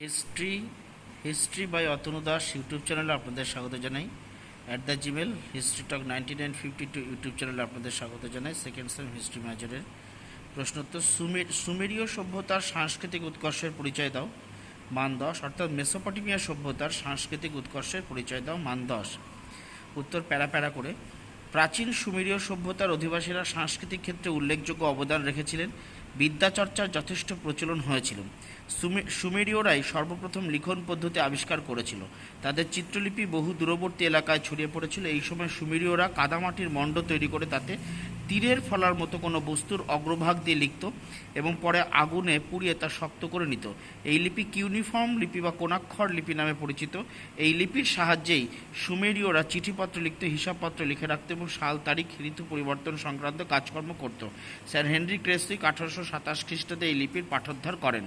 History history by Atanu Das YouTube চ্যানেলে আপনাদের স্বাগত জানাই। At the Gmail history talk ninety nine fifty two YouTube চ্যানেলে আপনাদের স্বাগত জানাই সেকেন্ড সেম হিস্ট্রি মেজরের প্রশ্নোত্তর। সুমের সুমেরীয় সভ্যতার সাংস্কৃতিক উৎকর্ষের পরিচয় দাও, মান দশ। অর্থাৎ মেসোপটেমিয়া সভ্যতার সাংস্কৃতিক উৎকর্ষের পরিচয় দাও, মান দশ। উত্তর প্যারা প্যারা করে। প্রাচীন সুমেরীয় সভ্যতার অধিবাসীরা সাংস্কৃতিক ক্ষেত্রে উল্লেখযোগ্য অবদান রেখেছিলেন। বিদ্যাচর্চার যথেষ্ট প্রচলন হয়েছিল। সুমে- সুমেরীয়রাই সর্বপ্রথম লিখন পদ্ধতি আবিষ্কার করেছিল। তাদের চিত্রলিপি বহু দূরবর্তী এলাকায় ছড়িয়ে পড়েছিল। এই সময় সুমেরীয়রা কাদামাটির মণ্ড তৈরি করে তাতে তীরের ফলার মতো কোনো বস্তুর অগ্রভাগ দিয়ে লিখত এবং পরে আগুনে পুড়িয়ে তা শক্ত করে নিত। এই লিপি কিউনিফর্ম লিপি বা কোণাক্ষর লিপি নামে পরিচিত। এই লিপির সাহায্যেই সুমেরীয়রা চিঠিপত্র লিখত, হিসাবপত্র লিখে রাখত এবং সাল, তারিখ, ঋতু, পরিবর্তন সংক্রান্ত কাজকর্ম করত। স্যার হেনরি ক্রেসিক আঠারোশো সাতাশ খ্রিস্টাব্দে এই লিপির পাঠোদ্ধার করেন।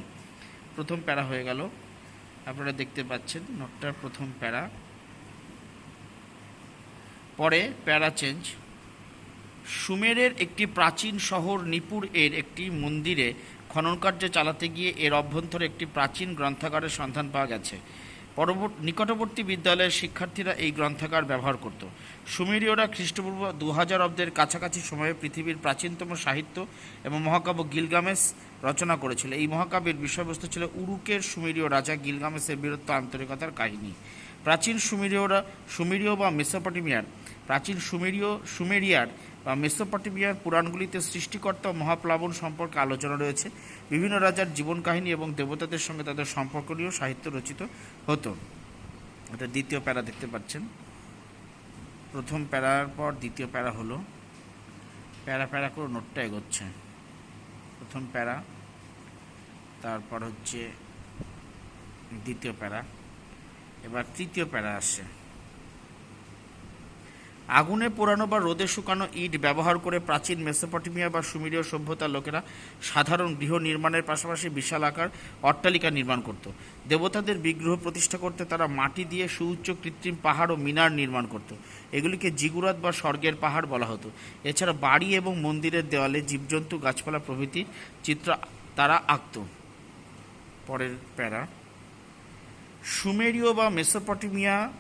প্রথম প্যারা হয়ে গেল। আপনারা দেখতে পাচ্ছেন নোটটার প্রথম প্যারা। পরে প্যারা চেঞ্জ। সুমেরের একটি প্রাচীন শহর নিপুর এর একটি মন্দিরে খননকার্য চালাতে গিয়ে এর অভ্যন্তরে একটি প্রাচীন গ্রন্থাগারের সন্ধান পাওয়া গেছে। পরবর্তী নিকটবর্তী বিদ্যালয়ের শিক্ষার্থীরা এই গ্রন্থাগার ব্যবহার করত। সুমেরীয়রা খ্রিস্টপূর্ব দু হাজার অব্দের কাছাকাছি সময়ে পৃথিবীর প্রাচীনতম সাহিত্য এবং মহাকাব্য গিলগামেস রচনা করেছিল। এই মহাকাব্যের বিষয়বস্তু ছিল উরুকের সুমেরীয় রাজা গিলগামেসের বীরত্ব আন্তরিকতার কাহিনী। প্রাচীন সুমেরীয়রা সুমেরীয় বা মেসোপটেমিয়ার, প্রাচীন সুমেরীয়, সুমেরিয়ার বা মেসোপটেমিয়ার পুরাণগুলিতে সৃষ্টিকর্তা মহাপ্লাবন সম্পর্কে আলোচনা রয়েছে। বিভিন্ন রাজার জীবন কাহিনী এবং দেবতাদের সঙ্গে তাদের সম্পর্ক নিয়েও সাহিত্য রচিত হতো। এটা দ্বিতীয় প্যারা দেখতে পাচ্ছেন। প্রথম প্যারার পর দ্বিতীয় প্যারা হলো। প্যারা প্যারা করে নোটটা এগোচ্ছে। প্রথম প্যারা, তারপর হচ্ছে দ্বিতীয় প্যারা। এবার তৃতীয় প্যারা আসছে। আগুনে পোড়ানো বা রোদে শুকানো ইট ব্যবহার করে প্রাচীন মেসোপটেমিয়া বা সুমেরীয় সভ্যতার লোকেরা সাধারণ গৃহ নির্মাণের পাশাপাশি বিশাল আকার অট্টালিকা নির্মাণ করত। দেবতাদের বিগ্রহ প্রতিষ্ঠা করতে তারা মাটি দিয়ে সুউচ্চ কৃত্রিম পাহাড় ও মিনার নির্মাণ করত। এগুলিকে জিগুরাত বা স্বর্গের পাহাড় বলা হতো। এছাড়া বাড়ি এবং মন্দিরের দেওয়ালে জীবজন্তু, গাছপালা প্রভৃতি চিত্র তারা আঁকত। পরের প্যারা। সুমেরীয় বা মেসোপটেমিয়া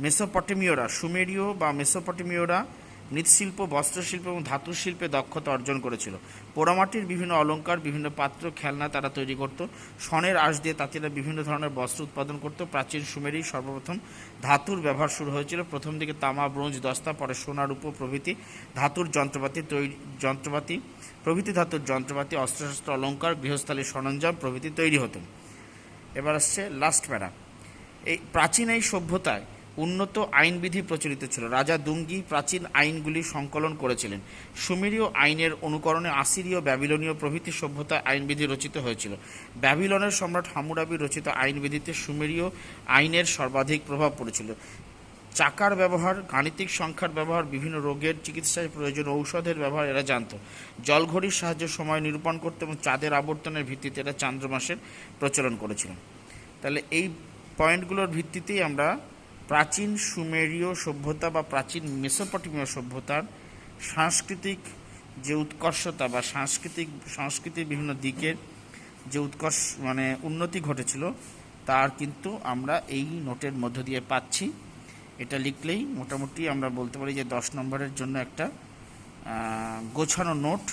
মেসোপটেমীয়রা সুমেরীয় বা মেসোপটেমীয়রা মৃৎশিল্প, বস্ত্রশিল্প এবং ধাতু শিল্পে দক্ষতা অর্জন করেছিল। পোড়ামাটির বিভিন্ন অলঙ্কার বিভিন্ন পাত্র, খেলনা তারা তৈরি করত। স্বর্ণের আঁশ দিয়ে তাঁতিরা বিভিন্ন ধরনের বস্ত্র উৎপাদন করত। প্রাচীন সুমেরি সর্বপ্রথম ধাতুর ব্যবহার শুরু হয়েছিল। প্রথম দিকে তামা, ব্রোঞ্জ, দস্তা, পরে সোনার উপ প্রভৃতি ধাতুর যন্ত্রপাতি তৈরি যন্ত্রপাতি, প্রভৃতি ধাতুর যন্ত্রপাতি, অস্ত্রশস্ত্র অলঙ্কার গৃহস্থালীর সরঞ্জাম প্রভৃতি তৈরি হতো। এবার আসছে লাস্ট প্যারা। এই প্রাচীন এই সভ্যতায় উন্নত আইনবিধি প্রচলিত ছিল। রাজা দুঙ্গি প্রাচীন আইনগুলি সংকলন করেছিলেন। সুমেরীয় আইনের অনুকরণে আসিরীয় ব্যাবিলনীয় প্রভৃতি সভ্যতায় আইনবিধি রচিত হয়েছিল। ব্যাবিলনের সম্রাট হামুরাবি রচিত আইনবিধিতে সুমেরীয় আইনের সর্বাধিক প্রভাব পড়েছিল। চাকার ব্যবহার, গাণিতিক সংখ্যার ব্যবহার, বিভিন্ন রোগের চিকিৎসায় প্রয়োজন ঔষধের ব্যবহার এরা জানত। জলঘড়ির সাহায্যে সময় নিরূপণ করতে এবং চাঁদের আবর্তনের ভিত্তিতে এরা চান্দ্রমাসের প্রচলন করেছিল। তাহলে এই পয়েন্টগুলোর ভিত্তিতেই আমরা প্রাচীন সুমেরীয় সভ্যতা বা প্রাচীন মেসোপটেমীয় সভ্যতার সাংস্কৃতিক যে উৎকর্ষতা বা সাংস্কৃতিক সংস্কৃতির বিভিন্ন দিকের যে উৎকর্ষ মানে উন্নতি ঘটেছিল, তার কিন্তু আমরা এই নোটের মধ্য দিয়ে পাচ্ছি। এটা লিখলেই মোটামুটি আমরা বলতে পারি যে দশ নম্বরের জন্য একটা গোছানো নোট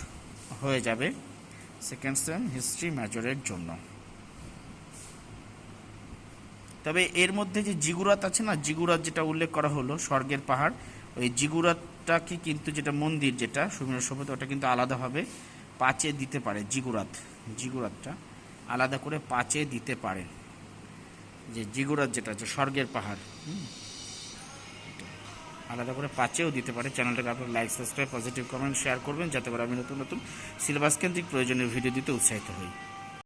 হয়ে যাবে, সেকেন্ড সেম হিস্ট্রি মেজরের জন্য। তবে এর মধ্যে যে জিগুরাত আছে না, জিগুরাত যেটা উল্লেখ করা হলো, স্বর্গের পাহাড়, ওই জিগুরাতটাকে কিন্তু যেটা মন্দির যেটা সুমের সভ্যতা, ওটা কিন্তু আলাদাভাবে পাচে দিতে পারে, জিগুরাত, জিগুরাতটা আলাদা করে পাচে দিতে পারে। যে জিগুরাত যেটা আছে স্বর্গের পাহাড় আলাদা করে পাচেও দিতে পারে। চ্যানেলটাকে আপনার like subscribe positive comment share করবেন, যাতে করে আমি নতুন নতুন সিলেবাস কেন্দ্রিক প্রয়োজনীয় ভিডিও দিতে উৎসাহিত হই।